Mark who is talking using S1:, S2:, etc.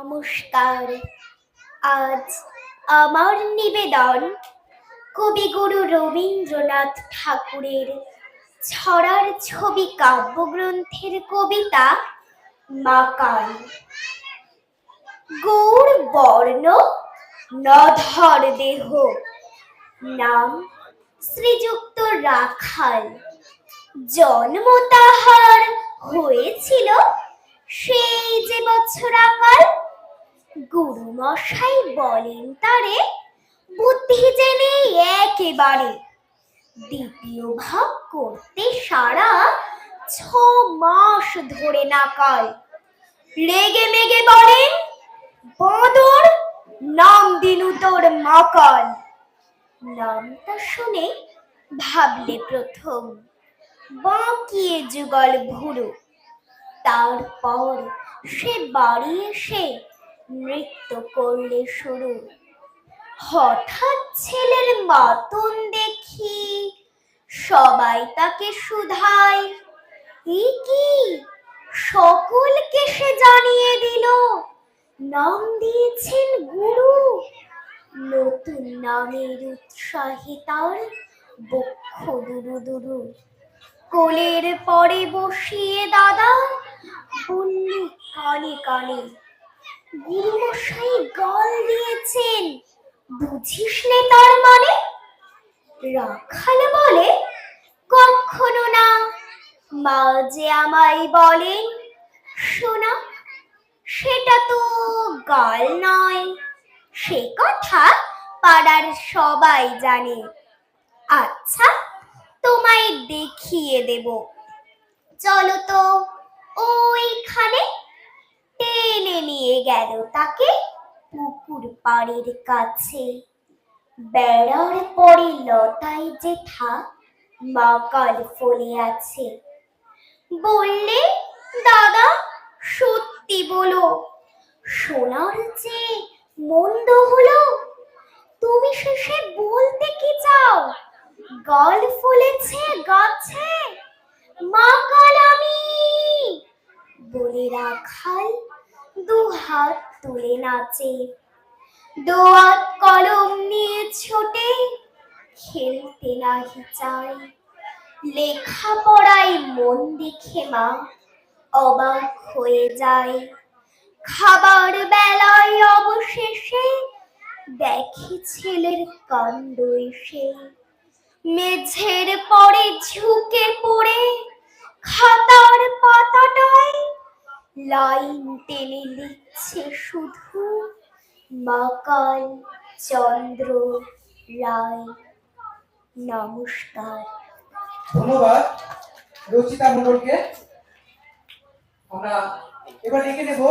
S1: নমস্কার। আজ আমার নিবেদন কবিগুরু রবীন্দ্রনাথ ঠাকুরের ছড়ার ছবি কাব্যগ্রন্থের কবিতা মাকাল। গৌর বর্ণ, নধর দেহ, নাম শ্রীযুক্ত রাখাল। জন্ম তাহার হয়েছিল সেই যে বছর আকাল গুরু মশাই বলেন তারে, বুদ্ধি জেনে একেবারে। দ্বিতীয় ভাগ করতে সারা ছ মাস ধরে নাকাল রেগে মেগে বলেন, বাঁদর, নাম দিনু তোর মাকাল নামটা শুনে ভাবলে প্রথম বাঁকিয়ে যুগল ভুরু। তারপর সে বাড়ি এসে নৃত্য করলে শুরু। হঠাৎ ছেলের মাতন দেখি সবাই তাকে শুধায়। কি? সকলকে সে জানিয়ে দিল, নাম দিয়েছেন গুরু। নতুন নামের উৎসাহে তার বক্ষ দুরু দুরু। কোলের পরে বসিয়ে দাদা বললে, কানে কানে গুরুমশাই গল দিয়েছেন। বুঝিস নে তার মানে? রাখাল বলে, কখনো না। মা যে আমায় বলেন শোনা, সেটা তো গাল নয়। সে কথা পাড়ার সবাই জানে। আচ্ছা তোমায় দেখিয়ে দেব। চলো তো ওইখানে টেনে নিয়ে গেল তাকে পুকুর পাড়ের কাছে। বেড়ার পরে লতায় জেঠা মাকাল ফলে আছে। বললে, দাদা, সত্যি বলো, সোনার যে মন্দ হলো, তুমি শেষে বলতে কি চাও? গল ফুলেছে, গাছে মা কাল আমি। বলে রাখাল দু হাত তুলে নাচে। দোয়াত কলম নিয়ে ছোটে, খেলতে নাহি চাই লেখা পড়াই মন দেখে মা অবাক হয়ে যায়। খাবার বেলায় অবশেষে দেখে ছেলের কাণ্ড এসে। মেঝের পরে ঝুঁকে পড়ে, খাতার পাতাটায় লাইন টেনে লিখছে শুধু মাকাল চন্দ্র রায়। নমস্কার।
S2: ধন্যবাদ রচিতা মন্ডলকে আমরা এবার লিখে নেব